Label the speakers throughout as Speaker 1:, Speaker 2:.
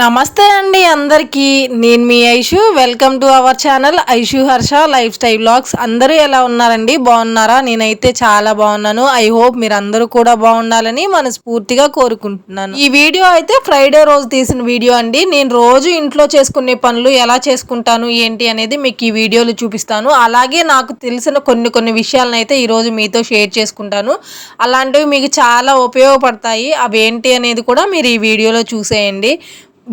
Speaker 1: నమస్తే అండి అందరికీ. నేను మీ Aishu. Welcome to our channel Aishu Harsha lifestyle blogs. అందరూ ఎలా ఉన్నారండి? బాగున్నారా? నేనైతే చాలా బాగున్నాను. ఐ హోప్ మీరు అందరూ కూడా బాగుండాలని మనస్ఫూర్తిగా కోరుకుంటున్నాను. ఈ వీడియో అయితే ఫ్రైడే రోజు తీసిన వీడియో అండి. నేను రోజు ఇంట్లో చేసుకునే పనులు ఎలా చేసుకుంటాను ఏంటి అనేది మీకు ఈ వీడియోలు చూపిస్తాను. అలాగే నాకు తెలిసిన కొన్ని కొన్ని విషయాలను అయితే ఈరోజు మీతో షేర్ చేసుకుంటాను. అలాంటివి మీకు చాలా ఉపయోగపడతాయి. అవి ఏంటి అనేది కూడా మీరు ఈ వీడియోలో చూసేయండి.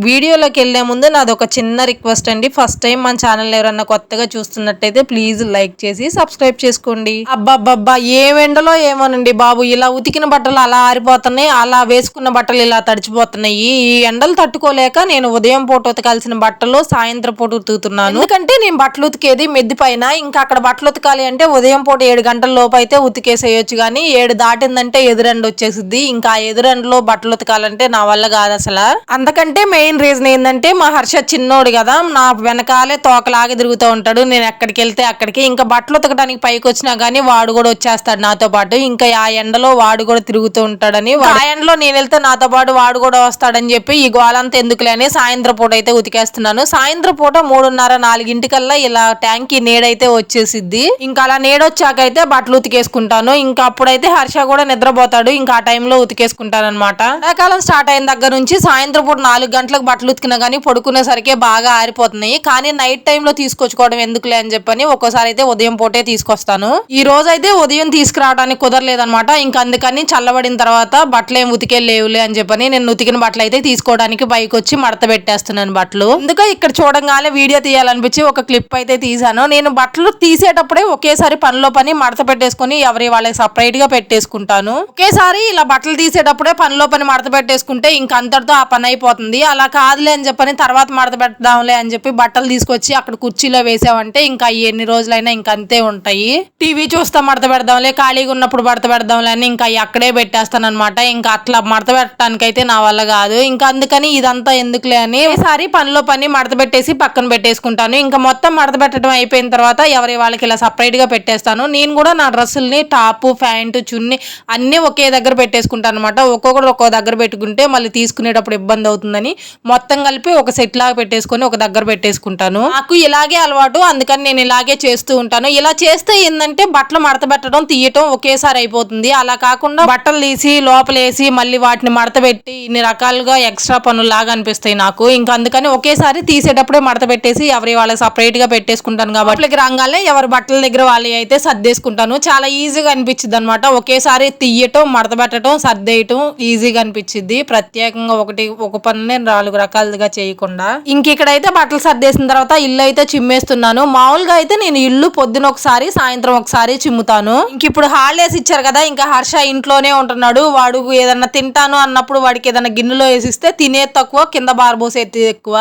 Speaker 1: వీడియోలోకి వెళ్ళే ముందు నాది ఒక చిన్న రిక్వెస్ట్ అండి. ఫస్ట్ టైం మన ఛానల్ ఎవరన్నా కొత్తగా చూస్తున్నట్టయితే ప్లీజ్ లైక్ చేసి సబ్స్క్రైబ్ చేసుకోండి. అబ్బబ్బబ్బా ఏ ఎండలో ఏమోనండి బాబు. ఇలా ఉతికిన బట్టలు అలా ఆరిపోతున్నాయి అలా వేసుకున్న బట్టలు ఇలా తడిచిపోతున్నాయి. ఈ ఎండలు తట్టుకోలేక నేను ఉదయం పూట ఉతకాల్సిన బట్టలు సాయంత్రం పూట ఉతుకుతున్నాను. ఎందుకంటే నేను బట్టలు ఉతికేది మెద్ది పైన. ఇంకా అక్కడ బట్టలు ఉతకాలి అంటే ఉదయం పూట ఏడు గంటల లోపు అయితే ఉతికేసేయొచ్చు కానీ ఏడు దాటిందంటే ఎదురెండ వచ్చేసిద్ది. ఇంకా ఆ ఎదురెండలో బట్టలు ఉతకాలంటే నా వల్ల కాదు అసలు. అందుకంటే మెయిన్ రీజన్ ఏంటంటే మా హర్ష చిన్నోడు కదా నా వెనకాలే తోకలాగా తిరుగుతూ ఉంటాడు. నేను ఎక్కడికి వెళ్తే అక్కడికి. ఇంకా బట్టలు ఉతకడానికి పైకి వచ్చినా గానీ వాడు కూడా వచ్చేస్తాడు నాతో పాటు. ఇంకా ఆ ఎండలో వాడు కూడా తిరుగుతూ ఉంటాడని ఆ ఎండలో నేను వెళ్తే నాతో పాటు వాడు కూడా వస్తాడని చెప్పి ఈ గోలంతా ఎందుకులే అని సాయంత్రం పూట అయితే ఉతికేస్తున్నాను. సాయంత్రం పూట మూడున్నర నాలుగింటికల్లా ఇలా ట్యాంక్ నీడైతే వచ్చేసిద్ది. ఇంకా అలా నీడొచ్చాకైతే బట్టలు ఉతికేసుకుంటాను. ఇంకా అప్పుడైతే హర్ష కూడా నిద్రపోతాడు. ఇంకా ఆ టైంలో ఉతికేసుకుంటాను అనమాట ఎండాకాలం స్టార్ట్ అయిన దగ్గర నుంచి సాయంత్రం పూట నాలుగు గంటలకు బట్టలు ఉతికినా కానీ పడుకునేసరికి బాగా ఆరిపోతున్నాయి. కానీ నైట్ టైంలో తీసుకొచ్చుకోవడం ఎందుకులే అని చెప్పని ఒక్కోసారి అయితే ఉదయం పూటే తీసుకొస్తాను. ఈ రోజు అయితే ఉదయం తీసుకురావడానికి కుదరలేదనమాట ఇంకా అందుకని చల్లబడిన తర్వాత బట్టలు ఏం ఉతికే లేవులే అని చెప్పని నేను ఉతికిన బట్టలు అయితే తీసుకోవడానికి బైక్ వచ్చి మడత పెట్టేస్తున్నాను బట్టలు. అందుకే ఇక్కడ చూడంగానే వీడియో తీయాలనిపించి ఒక క్లిప్ అయితే తీసాను నేను బట్టలు తీసేటప్పుడే ఒకేసారి పనిలో పని మడత పెట్టేసుకొని ఎవరి వాళ్ళకి సపరేట్గా పెట్టేసుకుంటాను. ఒకేసారి ఇలా బట్టలు తీసేటప్పుడే పనిలో పని మడత పెట్టేసుకుంటే ఇంకా అంతటితో ఆ పని అయిపోతుంది. అలా కాదులే అని చెప్పని తర్వాత మడత పెడదాంలే అని చెప్పి బట్టలు తీసుకొచ్చి అక్కడ కుర్చీలో వేసామంటే ఇంకా అవి ఎన్ని రోజులైనా ఇంకా అంతే ఉంటాయి. టీవీ చూస్తా మడత పెడదాంలే ఖాళీగా ఉన్నప్పుడు మడత పెడదాంలే అని ఇంకా అవి అక్కడే పెట్టేస్తాను అనమాట ఇంకా అట్లా మడత పెట్టడానికైతే నా వల్ల కాదు. ఇంకా అందుకని ఇదంతా ఎందుకులే అని ఈసారి పనిలో పని మడత పెట్టేసి పక్కన పెట్టేసుకుంటాను. ఇంకా మొత్తం మడత పెట్టడం అయిపోయిన తర్వాత ఎవరి వాళ్ళకి ఇలా సపరేట్గా పెట్టేస్తాను. నేను కూడా నా డ్రెస్సుల్ని టాప్ ప్యాంటు చున్ని అన్నీ ఒకే దగ్గర పెట్టేసుకుంటాను అనమాట ఒక్కొక్కటి ఒక్కో దగ్గర పెట్టుకుంటే మళ్ళీ తీసుకునేటప్పుడు ఇబ్బంది అవుతుందని మొత్తం కలిపి ఒక సెట్ లాగా పెట్టేసుకొని ఒక దగ్గర పెట్టేసుకుంటాను. నాకు ఇలాగే అలవాటు అందుకని నేను ఇలాగే చేస్తూ ఉంటాను. ఇలా చేస్తే ఏంటంటే బట్టలు మడత పెట్టడం తీయటం ఒకేసారి అయిపోతుంది. అలా కాకుండా బట్టలు తీసి లోపలేసి మళ్ళీ వాటిని మడత పెట్టి ఇన్ని రకాలుగా ఎక్స్ట్రా పనులు లాగా అనిపిస్తాయి నాకు. ఇంకా అందుకని ఒకేసారి తీసేటప్పుడే మడత పెట్టేసి ఎవరి వాళ్ళకి సపరేట్గా పెట్టేసుకుంటాను కాబట్టి రంగాలే ఎవరి బట్టల దగ్గర వాళ్ళు అయితే సర్దేసుకుంటాను. చాలా ఈజీగా అనిపించింది అనమాట ఒకేసారి తీయటం మడత పెట్టడం సర్దేయటం ఈజీగా అనిపించింది ప్రత్యేకంగా ఒకటి ఒక పని నాలుగు రకాలుగా చేయకుండా. ఇంక ఇక్కడైతే బట్టలు సర్దేసిన తర్వాత ఇల్లు అయితే చిమ్మేస్తున్నాను. మామూలుగా అయితే నేను ఇల్లు పొద్దున ఒకసారి సాయంత్రం ఒకసారి చిమ్ముతాను. ఇంక ఇప్పుడు హాలిడేస్ ఇచ్చారు కదా ఇంకా హర్ష ఇంట్లోనే ఉంటున్నాడు. వాడు ఏదన్నా తింటాను అన్నప్పుడు వాడికి ఏదైనా గిన్నెలో వేసిస్తే తినే తక్కువ కింద బారబోసేది ఎక్కువ.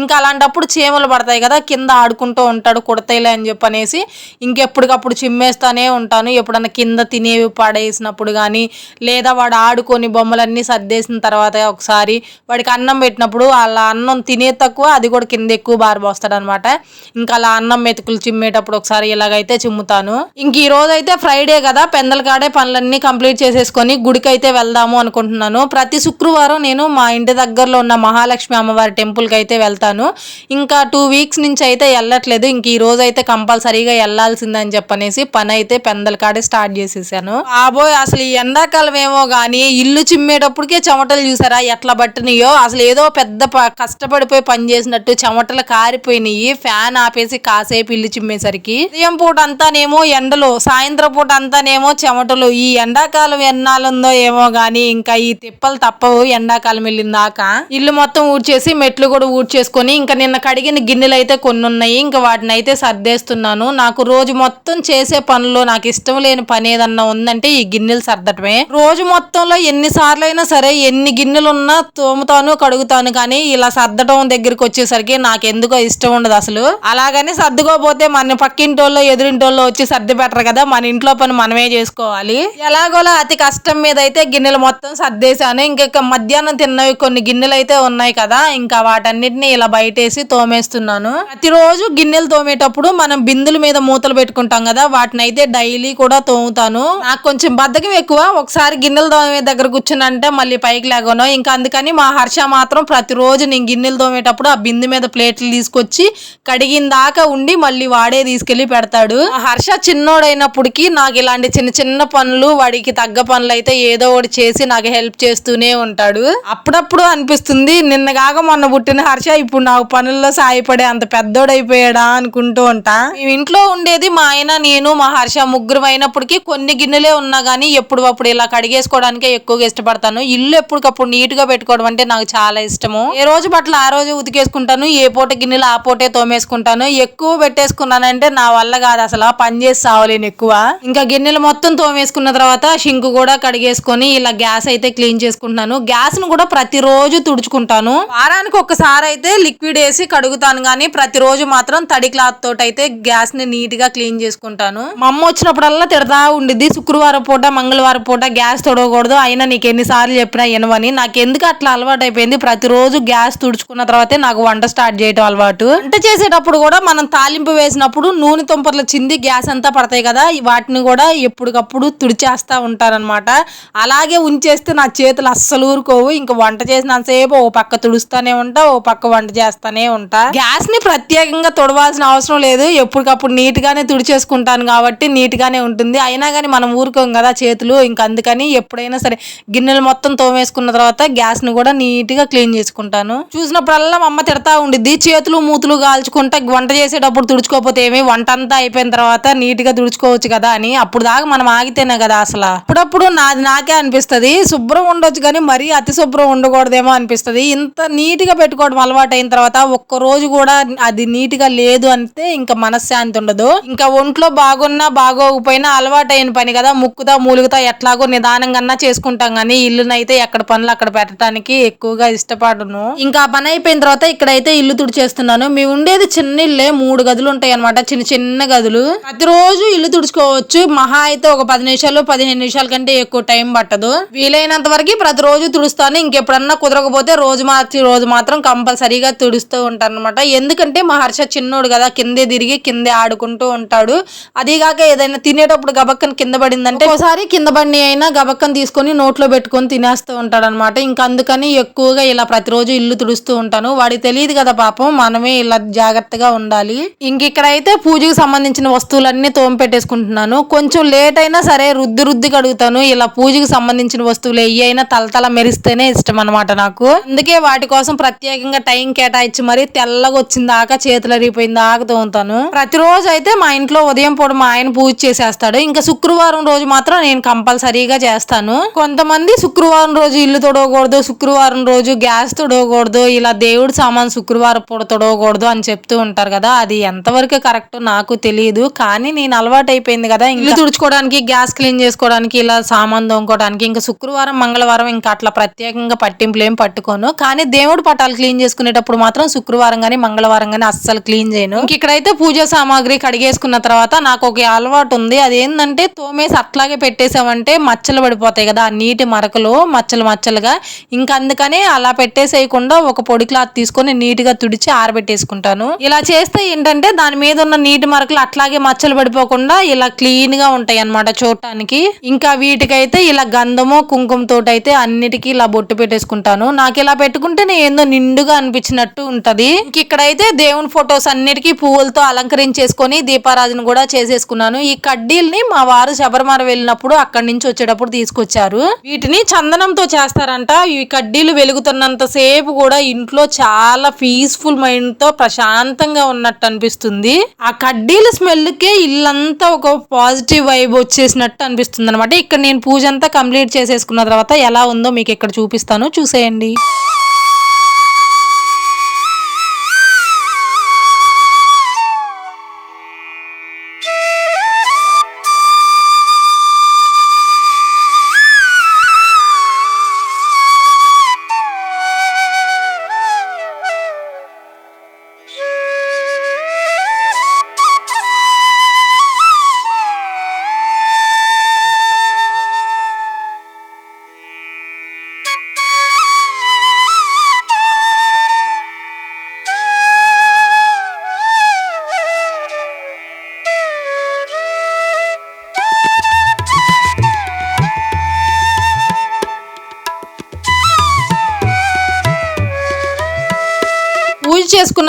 Speaker 1: ఇంకా అలాంటప్పుడు చీమలు పడతాయి కదా కింద ఆడుకుంటూ ఉంటాడు కుడతాయిలే అని చెప్పనేసి ఇంకెప్పటికప్పుడు చిమ్మేస్తానే ఉంటాను. ఎప్పుడన్నా కింద తినేవి పడేసినప్పుడు కానీ లేదా వాడు ఆడుకొని బొమ్మలన్నీ సర్దేసిన తర్వాత ఒకసారి వాడికి అన్నం పెట్టినప్పుడు అలా అన్నం తినే తక్కువ అది కూడా కింద ఎక్కువ బారిపోస్తాడనమాట అనమాట ఇంకా అలా అన్నం మెతుకులు చిమ్మేటప్పుడు ఒకసారి ఇలాగైతే చిమ్ముతాను. ఇంక ఈ రోజు అయితే ఫ్రైడే కదా పెందల కాడే పనులన్నీ కంప్లీట్ చేసేసుకొని గుడికి అయితే వెళ్దాము అనుకుంటున్నాను. ప్రతి శుక్రవారం నేను మా ఇంటి దగ్గరలో ఉన్న మహాలక్ష్మి అమ్మవారి టెంపుల్కి అయితే వెళ్తాను. ఇంకా టూ వీక్స్ నుంచి అయితే వెళ్ళట్లేదు. ఇంక ఈ రోజు అయితే కంపల్సరీగా వెళ్ళాల్సిందని చెప్పనేసి పని అయితే పెందల కాడే స్టార్ట్ చేసేసాను. ఆబోయ్ అసలు ఈ ఎండాకాలం ఏమో కానీ ఇల్లు చిమ్మేటప్పటికే చెమటలు చూసారా? ఎట్లా పట్టినాయో? అసలు ఏదో పెద్ద ప- కష్టపడిపోయి పని చేసినట్టు చెమటలు కారిపోయినాయి ఫ్యాన్ ఆపేసి కాసేపు ఇల్లు చిమ్మేసరికి. ఉదయం పూట అంతానేమో ఎండలు సాయంత్రం పూట అంతానేమో చెమటలు. ఈ ఎండాకాలం ఎన్నాలుందో ఏమో గాని ఇంకా ఈ తిప్పలు తప్పవు ఎండాకాలం వెళ్ళిందాక. ఇల్లు మొత్తం ఊడ్చేసి మెట్లు కూడా ఊడ్చేసుకొని ఇంకా నిన్న కడిగిన గిన్నెలు అయితే కొన్ని ఉన్నాయి ఇంకా వాటిని అయితే సర్దేస్తున్నాను. నాకు రోజు మొత్తం చేసే పనుల్లో నాకు ఇష్టం లేని పని ఏదన్నా ఉందంటే ఈ గిన్నెలు సర్దటమే. రోజు మొత్తంలో ఎన్ని సార్లు అయినా సరే ఎన్ని గిన్నెలున్నా తోముతాను కడుగుతాను కానీ ఇలా సర్దటం దగ్గరికి వచ్చేసరికి నాకు ఎందుకో ఇష్టం ఉండదు అసలు. అలాగని సర్దుకోపోతే మన పక్కింటోళ్ళు ఎదురింటోళ్ళు వచ్చి సర్ది పెట్టరు కదా మన ఇంట్లో పని మనమే చేసుకోవాలి. ఎలాగోలా అతి కష్టం మీద అయితే గిన్నెలు మొత్తం సర్దేశాను. ఇంకా మధ్యాహ్నం తిన్నవి కొన్ని గిన్నెలు అయితే ఉన్నాయి కదా ఇంకా వాటన్నిటిని ఇలా బయటేసి తోమేస్తున్నాను. ప్రతిరోజు గిన్నెలు తోమేటప్పుడు మనం బిందుల మీద మూతలు పెట్టుకుంటాం కదా వాటిని అయితే డైలీ కూడా తోముతాను. నాకు కొంచెం బద్దకం ఎక్కువ. ఒకసారి గిన్నెలు తోమే దగ్గర కూర్చున్నంటే మళ్ళీ పైకి లేగను. ఇంకా అందుకని మా హర్ష మాత్రం మాత్రం ప్రతిరోజు నేను గిన్నెలు తోమేటప్పుడు ఆ బిందె మీద ప్లేట్లు తీసుకొచ్చి కడిగిన దాకా ఉండి మళ్ళీ వాడే తీసుకెళ్ళి పెడతాడు. ఆ హర్ష చిన్నోడైనప్పటికీ నాకు ఇలాంటి చిన్న చిన్న పనులు వాడికి తగ్గ పనులు అయితే ఏదో ఒకటి చేసి నాకు హెల్ప్ చేస్తూనే ఉంటాడు. అప్పుడప్పుడు అనిపిస్తుంది నిన్నగాక మొన్న పుట్టిన హర్ష ఇప్పుడు నాకు పనుల్లో సాయపడే అంత పెద్దోడైపోయాడా అనుకుంటూ ఉంటా. ఇంట్లో ఉండేది మా ఆయన నేను మా హర్ష ముగ్గురు అయినప్పటికీ కొన్ని గిన్నెలే ఉన్నా కానీ ఎప్పుడు అప్పుడు ఇలా కడిగేసుకోవడానికే ఎక్కువగా ఇష్టపడతాను. ఇల్లు ఎప్పటికప్పుడు నీట్గా పెట్టుకోవడం అంటే నాకు చాలా ఇష్టము. ఏ రోజు బట్టలు ఆ రోజు ఉతికేసుకుంటాను ఏ పూట గిన్నెలు ఆ పూటే తోమేసుకుంటాను. ఎక్కువ పెట్టేసుకున్నానంటే నా వల్ల కాదు అసలు ఆ పని చేసి సావలేను ఎక్కువ. ఇంకా గిన్నెలు మొత్తం తోమేసుకున్న తర్వాత షింకు కూడా కడిగేసుకొని ఇలా గ్యాస్ అయితే క్లీన్ చేసుకుంటున్నాను. గ్యాస్ను కూడా ప్రతిరోజు తుడుచుకుంటాను. వారానికి ఒకసారి అయితే లిక్విడ్ వేసి కడుగుతాను కానీ ప్రతిరోజు మాత్రం తడి క్లాత్ తోటి అయితే గ్యాస్ని నీట్గా క్లీన్ చేసుకుంటాను. మా అమ్మ వచ్చినప్పుడల్లా తిడతా ఉండిద్ది శుక్రవారం పూట మంగళవారం పూట గ్యాస్ తొడవకూడదు. అయినా నీకు ఎన్నిసార్లు చెప్పినా ఎనవని. నాకు ఎందుకు అట్లా అలవాటు అయిపోయింది ప్రతిరోజు గ్యాస్ తుడుచుకున్న తర్వాతే నాకు వంట స్టార్ట్ చేయటం అలవాటు. వంట చేసేటప్పుడు కూడా మనం తాలింపు వేసినప్పుడు నూనె తుంపర్లు చింది గ్యాస్ అంతా పడతాయి కదా వాటిని కూడా ఎప్పటికప్పుడు తుడిచేస్తా ఉంటారనమాట అలాగే ఉంచేస్తే నా చేతులు అస్సలు ఊరుకోవు. ఇంకా వంట చేసినంతసేపు ఓ పక్క తుడుస్తూనే ఉంటా ఓ పక్క వంట చేస్తానే ఉంటా. గ్యాస్ని ప్రత్యేకంగా తుడవాల్సిన అవసరం లేదు. ఎప్పటికప్పుడు నీట్ గానే తుడిచేసుకుంటాను కాబట్టి నీట్ గానే ఉంటుంది. అయినా కానీ మనం ఊరుకోం కదా చేతులు ఇంకా అందుకని ఎప్పుడైనా సరే గిన్నెలు మొత్తం తోమేసుకున్న తర్వాత గ్యాస్ని కూడా నీట్గా క్లీన్ చేసుకుంటాను? చూసినప్పుడల్లా మా అమ్మ తిడతా ఉండిద్ది చేతులు మూతులు కాల్చుకుంటా వంట చేసేటప్పుడు తుడుచుకోకపోతే ఏమి? వంట అంతా అయిపోయిన తర్వాత నీట్గా తుడుచుకోవచ్చు కదా అని అప్పుడు దాకా మనం ఆగితేనే కదా అసలు. అప్పుడప్పుడు నాది నాకే అనిపిస్తుంది శుభ్రం ఉండొచ్చు కానీ మరీ అతి శుభ్రం ఉండకూడదేమో అనిపిస్తుంది. ఇంత నీట్గా పెట్టుకోవడం అలవాటు అయిన తర్వాత ఒక్క రోజు కూడా అది నీట్గా లేదు అంటే ఇంకా మనశ్శాంతి ఉండదు. ఇంకా ఒంట్లో బాగున్నా బాగోకపోయినా అలవాటు అయిన పని కదా ముక్కుతా మూలుగుతా ఎట్లాగో నిదానంగా చేసుకుంటాం కానీ ఇల్లునైతే ఎక్కడ పనులు అక్కడ పెట్టడానికి ఎక్కువగా ఇష్టపడను ఇంకా పని అయిపోయిన తర్వాత ఇక్కడైతే ఇల్లు తుడిచేస్తున్నాను. మేము ఉండేది చిన్న ఇల్లే మూడు గదులు ఉంటాయి అనమాట చిన్న చిన్న గదులు. ప్రతిరోజు ఇల్లు తుడుచుకోవచ్చు. మహా అయితే ఒక పది నిమిషాలు పదిహేను నిమిషాల కంటే ఎక్కువ టైం పట్టదు. వీలైనంత వరకు ప్రతిరోజు తుడుస్తాను. ఇంకెప్పుడన్నా కుదరకపోతే రోజు మార్చి రోజు మాత్రం కంపల్సరీగా తుడుస్తూ ఉంటాను అనమాట ఎందుకంటే మా హర్ష చిన్నోడు కదా కిందే తిరిగి కిందే ఆడుకుంటూ ఉంటాడు. అదిగాక ఏదైనా తినేటప్పుడు గబక్కన కింద పడిందంటే ఒకసారి కింద బండి అయినా గబక్కన తీసుకొని నోట్లో పెట్టుకొని తినేస్తూ ఉంటాడు అనమాట ఇంకా అందుకని ఎక్కువగా ఇలా ప్రతిరోజు ఇల్లు తుడుస్తూ ఉంటాను. వాడికి తెలియదు కదా పాపం మనమే ఇలా జాగ్రత్తగా ఉండాలి. ఇంక ఇక్కడైతే పూజకు సంబంధించిన వస్తువులన్నీ తోమి పెట్టేసుకుంటున్నాను. కొంచెం లేట్ అయినా సరే రుద్ది రుద్ది కడుగుతాను ఇలా పూజకు సంబంధించిన వస్తువులు ఏ అయినా తలతల మెరిస్తేనే ఇష్టం అనమాట నాకు. అందుకే వాటి కోసం ప్రత్యేకంగా టైం కేటాయించి మరి తెల్లగా వచ్చిందాకా చేతులు అరిగిపోయిందాకా తోముతాను. ప్రతిరోజు అయితే మా ఇంట్లో ఉదయం పూట మా ఆయన పూజ చేసేస్తాడు. ఇంకా శుక్రవారం రోజు మాత్రం నేను కంపల్సరీగా చేస్తాను. కొంతమంది శుక్రవారం రోజు ఇల్లు తొడవకూడదు శుక్రవారం రోజు గ్యాస్ తొడవకూడదు ఇలా దేవుడి సామాన్ శుక్రవారం పూట తొడవకూడదు అని చెప్తూ ఉంటారు కదా అది ఎంతవరకు కరెక్ట్ నాకు తెలియదు కానీ నేను అలవాటు అయిపోయింది కదా ఇల్లు తుడుచుకోవడానికి గ్యాస్ క్లీన్ చేసుకోవడానికి ఇలా సామాన్ తోముకోవడానికి ఇంకా శుక్రవారం మంగళవారం ఇంకా అట్లా ప్రత్యేకంగా పట్టింపులు ఏం పట్టుకోను కానీ దేవుడి పటాలు క్లీన్ చేసుకునేటప్పుడు మాత్రం శుక్రవారం గానీ మంగళవారం గానీ అస్సలు క్లీన్ చేయను. ఇంక ఇక్కడైతే పూజా సామాగ్రి కడిగేసుకున్న తర్వాత నాకు ఒక అలవాటు ఉంది అదేంటంటే తోమేసి అట్లాగే పెట్టేసామంటే మచ్చలు పడిపోతాయి కదా ఆ నీటి మరకలు మచ్చలు మచ్చలుగా ఇంకా అందుకనే అలా పెట్టేసేయకుండా ఒక పొడి క్లాత్ తీసుకొని నీట్గా తుడిచి ఆరబెట్టేసుకుంటాను. ఇలా చేస్తే ఏంటంటే దాని మీద ఉన్న నీటి మరకలు అట్లాగే మచ్చలు పడిపోకుండా ఇలా క్లీన్గా ఉంటాయి అన్నమాట చూడటానికి. ఇంకా వీటికైతే ఇలా గంధము కుంకుమ అయితే అన్నిటికీ ఇలా బొట్టు పెట్టేసుకుంటాను. నాకు ఇలా పెట్టుకుంటే నేను ఏందో నిండుగా అనిపించినట్టు ఉంటది. ఇక్కడైతే దేవుని ఫొటోస్ అన్నిటికీ పువ్వులతో అలంకరించేసుకొని దీపారాజన కూడా చేసేసుకున్నాను. ఈ కడ్డీల్ని మా వారు శబరిమల వెళ్ళినప్పుడు అక్కడి నుంచి వచ్చేటప్పుడు తీసుకొచ్చారు. వీటిని చందనంతో చేస్తారంట. ఈ కడ్డీలు వెలుగుతున్న అంతసేపు కూడా ఇంట్లో చాలా పీస్ఫుల్ మైండ్తో ప్రశాంతంగా ఉన్నట్టు అనిపిస్తుంది. ఆ కడ్డీల స్మెల్కే ఇల్లంతా ఒక పాజిటివ్ వైబ్ వచ్చేసినట్టు అనిపిస్తుంది అనమాట ఇక్కడ నేను పూజ అంతా కంప్లీట్ చేసేసుకున్న తర్వాత ఎలా ఉందో మీకు ఇక్కడ చూపిస్తాను. చూసేయండి.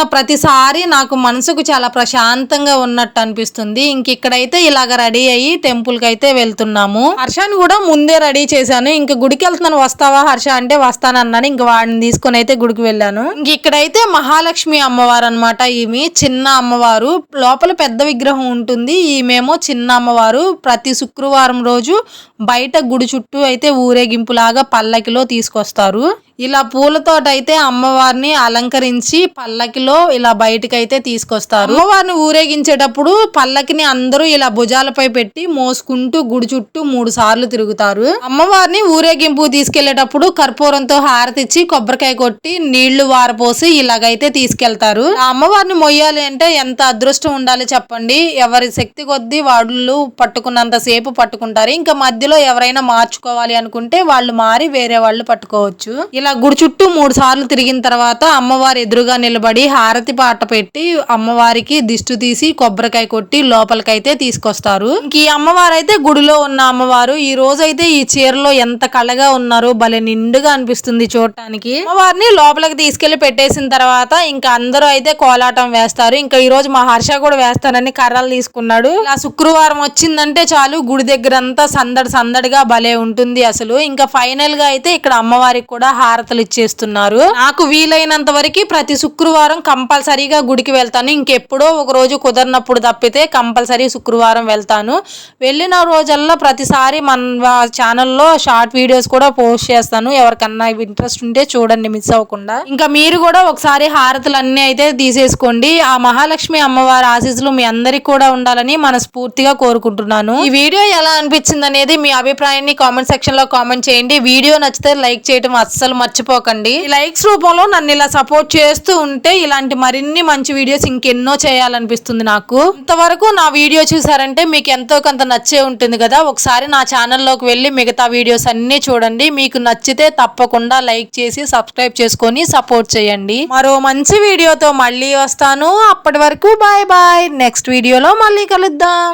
Speaker 1: చేసుకున్న ప్రతిసారి నాకు మనసుకు చాలా ప్రశాంతంగా ఉన్నట్టు అనిపిస్తుంది. ఇంక ఇక్కడైతే ఇలాగ రెడీ అయ్యి టెంపుల్కి అయితే వెళ్తున్నాము. హర్షాన్ని కూడా ముందే రెడీ చేశాను. ఇంక గుడికి వెళ్తున్నాను వస్తావా హర్ష? అంటే వస్తానన్నాను. ఇంక వాడిని తీసుకొని అయితే గుడికి వెళ్ళాను. ఇంక ఇక్కడైతే మహాలక్ష్మి అమ్మవారు అనమాట ఈమె చిన్న అమ్మవారు. లోపల పెద్ద విగ్రహం ఉంటుంది. ఈమెమో చిన్న అమ్మవారు. ప్రతి శుక్రవారం రోజు బయట గుడి చుట్టూ అయితే ఊరేగింపులాగా పల్లకిలో తీసుకొస్తారు. ఇలా పూలతోటైతే అమ్మవారిని అలంకరించి పల్లకిలో ఇలా బయటకైతే తీసుకొస్తారు. అమ్మవారిని ఊరేగించేటప్పుడు పల్లకిని అందరూ ఇలా భుజాలపై పెట్టి మోసుకుంటూ గుడి చుట్టూ మూడు సార్లు తిరుగుతారు. అమ్మవారిని ఊరేగింపు తీసుకెళ్ళేటప్పుడు కర్పూరంతో హారతిచ్చి కొబ్బరికాయ కొట్టి నీళ్ళు వారపోసి ఇలాగైతే తీసుకెళ్తారు. అమ్మవారిని మొయ్యాలి అంటే ఎంత అదృష్టం ఉండాలి చెప్పండి? ఎవరి శక్తి కొద్దీ వాళ్ళు పట్టుకున్నంత సేపు పట్టుకుంటారు. ఇంకా మధ్యలో ఎవరైనా మార్చుకోవాలి అనుకుంటే వాళ్ళు మారి వేరే వాళ్ళు పట్టుకోవచ్చు. ఇలా గుడి చుట్టూ మూడు సార్లు తిరిగిన తర్వాత అమ్మవారి ఎదురుగా నిలబడి హారతి పాట పెట్టి అమ్మవారికి దిష్టి తీసి కొబ్బరికాయ కొట్టి లోపలికైతే తీసుకొస్తారు. ఈ అమ్మవారు అయితే గుడిలో ఉన్న అమ్మవారు. ఈ రోజు అయితే ఈ చీరలో ఎంత కళగా ఉన్నారో భలే నిండుగా అనిపిస్తుంది చూడటానికి. అమ్మవారిని లోపలికి తీసుకెళ్ళి పెట్టేసిన తర్వాత ఇంకా అందరూ అయితే కోలాటం వేస్తారు. ఇంకా ఈ రోజు మా హర్ష కూడా వేస్తానని కర్రలు తీసుకున్నాడు. ఆ శుక్రవారం వచ్చిందంటే చాలు గుడి దగ్గర అంతా సందడి సందడిగా భలే ఉంటుంది అసలు. ఇంకా ఫైనల్గా అయితే ఇక్కడ అమ్మవారికి కూడా హారతలు ఇచ్చేస్తున్నారు. నాకు వీలైనంత వరకు ప్రతి శుక్రవారం కంపల్సరీగా గుడికి వెళ్తాను. ఇంకెప్పుడో ఒక రోజు కుదరినప్పుడు తప్పితే కంపల్సరీ శుక్రవారం వెళ్తాను. వెళ్ళిన రోజల్లో ప్రతిసారి మన ఛానల్లో షార్ట్ వీడియోస్ కూడా పోస్ట్ చేస్తాను. ఎవరికన్నా ఇంట్రెస్ట్ ఉంటే చూడండి మిస్ అవ్వకుండా. ఇంకా మీరు కూడా ఒకసారి హారతులు అన్నీ అయితే తీసేసుకోండి. ఆ మహాలక్ష్మి అమ్మవారి ఆశీస్సులు మీ అందరికి కూడా ఉండాలని మనస్ఫూర్తిగా కోరుకుంటున్నాను. ఈ వీడియో ఎలా అనిపించింది అనేది మీ అభిప్రాయాన్ని కామెంట్ సెక్షన్లో కామెంట్ చేయండి. వీడియో నచ్చితే లైక్ చేయడం అస్సలు మర్చిపోకండి. లైక్స్ రూపంలో నన్ను ఇలా సపోర్ట్ చేస్తూ ఉంటే ఇలా ఇలాంటి మరిన్ని మంచి వీడియోస్ ఇంకెన్నో చేయాలనిపిస్తుంది నాకు. ఇంతవరకు నా వీడియో చూసారంటే మీకు ఎంతో కొంత నచ్చే ఉంటుంది కదా. ఒకసారి నా ఛానల్లోకి వెళ్ళి మిగతా వీడియోస్ అన్నీ చూడండి. మీకు నచ్చితే తప్పకుండా లైక్ చేసి సబ్స్క్రైబ్ చేసుకొని సపోర్ట్ చేయండి. మరో మంచి వీడియోతో మళ్ళీ వస్తాను. అప్పటి వరకు బాయ్ బాయ్ నెక్స్ట్ వీడియోలో మళ్ళీ కలుద్దాం.